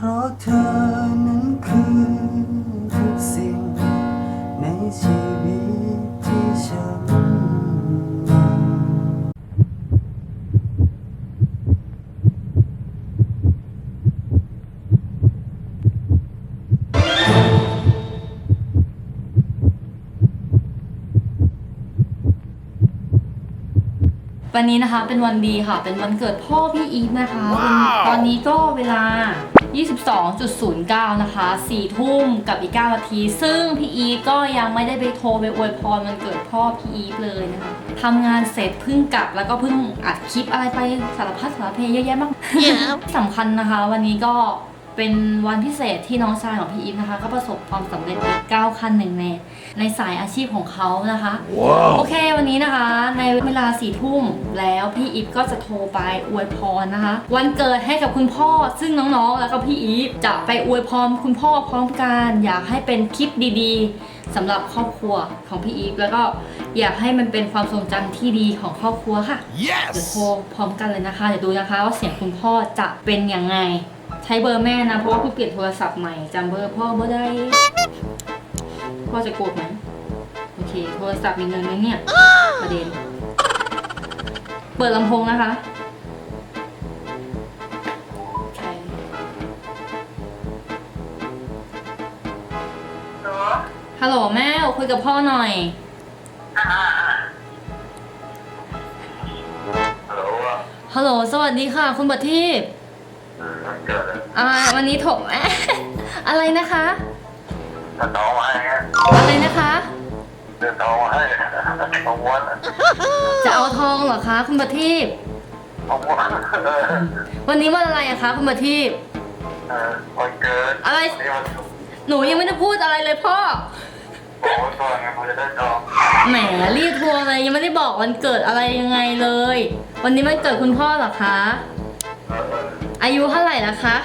เพราะเธอนั้นคือทุกสิ่งในชีวิตที่ฉันมีวันนี้นะคะเป็นวันดีค่ะ เป็นวันเกิดพ่อพี่อีฟนะคะวันตอนนี้ก็เวลา 22.09 นะคะ 4 ทุ่มกับอีก 9 นาที ซึ่งพี่อีฟก็ยังไม่ได้ไปโทรไปอวยพรวันเกิดพ่อพี่อีฟเลยนะคะทำงานเสร็จเพิ่งกลับแล้วก็เพิ่งอัดคลิปอะไรไปสารพัดสารเพเยอะแยะมากสำคัญนะคะ วันนี้ก็เป็นวันพิเศษที่น้องชายของพี่อีฟนะคะ ก็ประสบความสำเร็จอีกก้าวขั้นหนึ่งในในสายอาชีพของเขานะคะโอเควันนี้นะคะในเว ลาสี่ทุ่มแล้วพี่อีฟก็จะโทรไปอวยพรนะคะ วันเกิดให้กับคุณพ่อซึ่งน้องๆ แล้วก็พี่อีฟจะไปอวยพรคุณพ่อพร้อมกันอยากให้เป็นคลิปดีๆสำหรับครอบครัวของพี่อีฟแล้วก็อยากให้มันเป็นความทรงจำที่ดีของครอบครัวค่ะเดี๋ยวโทรพร้อมกันเลยนะคะเดี๋ยวดูนะคะว่าเสียงคุณพ่อจะเป็นยังไง ใช้เบอร์แม่นะเพราะว่าเพิ่งเปลี่ยนโทรศัพท์ใหม่จำเบอร์พ่อไม่ได้พ่อจะโกรธไหมโอเคโทรศัพท์มีเงินไหมเนี่ยประเด็น เปิดลำโพงนะคะใช่ฮัลโหลแม่คุยกับพ่อหน่อยฮัลโหลอะฮัลโหลสวัสดีค่ะ คุณบัตทีพมันเกิดอะไรอ่าวันนี้โถ อะไรนะคะ ถ้าน้องมาให้ฮะอะไรนะคะ เดินน้องมาให้ของวันอะจะเอาทองเหรอคะ คุณบัตทีพของวันเออวันนี้วันอะไรอะคะ คุณบัตทีพเออวันเกิดอะไรนี่มันถูกหนูยังไม่ได้พูดอะไรเลยพ่อ บอกไว้ก่อนไงเขาจะได้จองแหมรีบทวงเลยยังไม่ได้บอกวันเกิดอะไรยังไงเลย วันนี้วันเกิดคุณพ่อเหรอคะ เออเอออายุเท่าไหร่ละคะ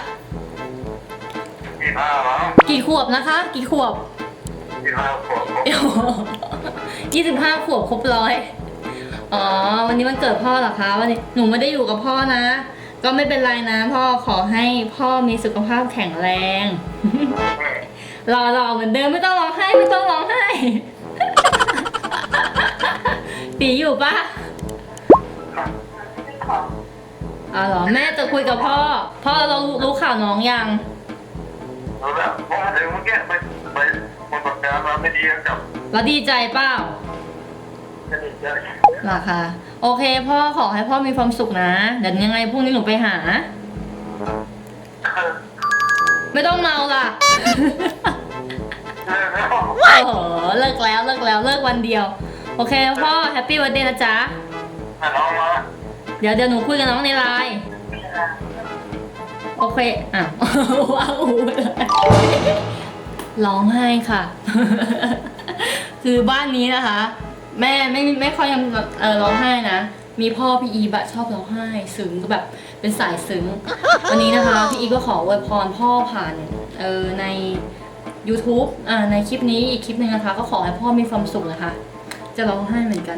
ยี่ห้ามั้งกี่ขวบนะคะ กี่ขวบ ยี่ห้าขวบยี่สิบห้าขวบครบร้อย อ๋อ วันนี้วันเกิดพ่อเหรอคะวันนี้หนูไม่ได้อยู่กับพ่อนะ ก็ไม่เป็นไรนะพ่อขอให้พ่อมีสุขภาพแข็งแรง รอรอเหมือนเดิมไม่ต้องร้องไห้ไม่ต้องร้องไห้ตีอยู่ปะอ๋อเหรอแม่จะคุยกับพ่อ พ่อเรารู้รู้ข่าวน้องยังรู้แล้วเพราะว่าเดี๋ยวเมื่อกี้ ไม่ดีแล้วกับแล้วดีใจเปล่าจะดีใจเหรอคะโอเค พ่อขอให้พ่อมีความสุขนะ เดี๋ยวยังไงพรุ่งนี้หนูไปหา ไม่ต้องเมาล่ะ เลิกแล้วโอ้โหเลิกแล้วเลิกแล้วเลิกวันเดียว โอเคพ่อแฮปปี้วันเดย์นะจ๊ะถ้าน้องมาเดี๋ยวเดี๋ยวหนูคุยกับน้องในไลน์โอเคอะ ว้าวเลย ร้องไห้ค่ะ คือบ้านนี้นะคะ แม่ไม่ไม่ค่อยยังแบบเออร้องไห้นะ มีพ่อพี่อีบะชอบร้องไห้ซึ้งก็แบบเป็นสายซึ้ง วันนี้นะคะพี่อีก็ขออวยพรพ่อผ่านเออใน YouTube อ่าในคลิปนี้อีกคลิปหนึ่งนะคะ ก็ขอให้พ่อมีความสุขนะคะ จะร้องไห้เหมือนกัน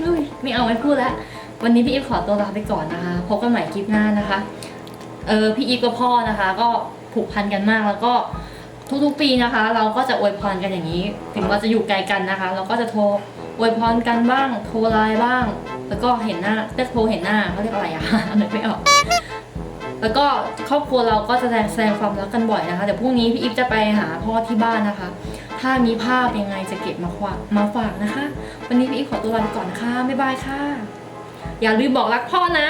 อุ้ยไม่เอาไม่พูดแล้ว วันนี้พี่อีฟขอตัวลาไปก่อนนะคะ พบกันใหม่คลิปหน้านะคะ เออพี่อีฟกับพ่อนะคะ ก็ผูกพันกันมากแล้วก็ ทุกๆปีนะคะ เราก็จะอวยพรกันอย่างนี้ ถึงเราจะอยู่ไกลกันนะคะ เราก็จะโทรอวยพรกันบ้าง โทรไลน์บ้าง แล้วก็เห็นหน้าเรียกโทรเห็นหน้าเขาเรียกอะไรอะนึกไม่ออก แล้วก็ครอบครัวเราก็จะแสดงแสดงความรักกันบ่อยนะคะเดี๋ยวพรุ่งนี้พี่อีฟจะไปหาพ่อที่บ้านนะคะ ถ้ามีภาพยังไงจะเก็บมาฝากมาฝากนะคะ วันนี้พี่อีฟขอตัวลาไปก่อนนะคะบ๊ายบายค่ะ อย่าลืมบอกรักพ่อนะ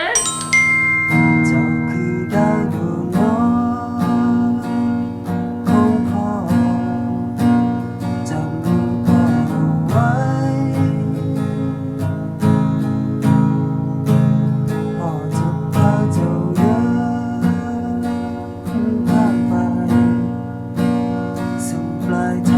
fly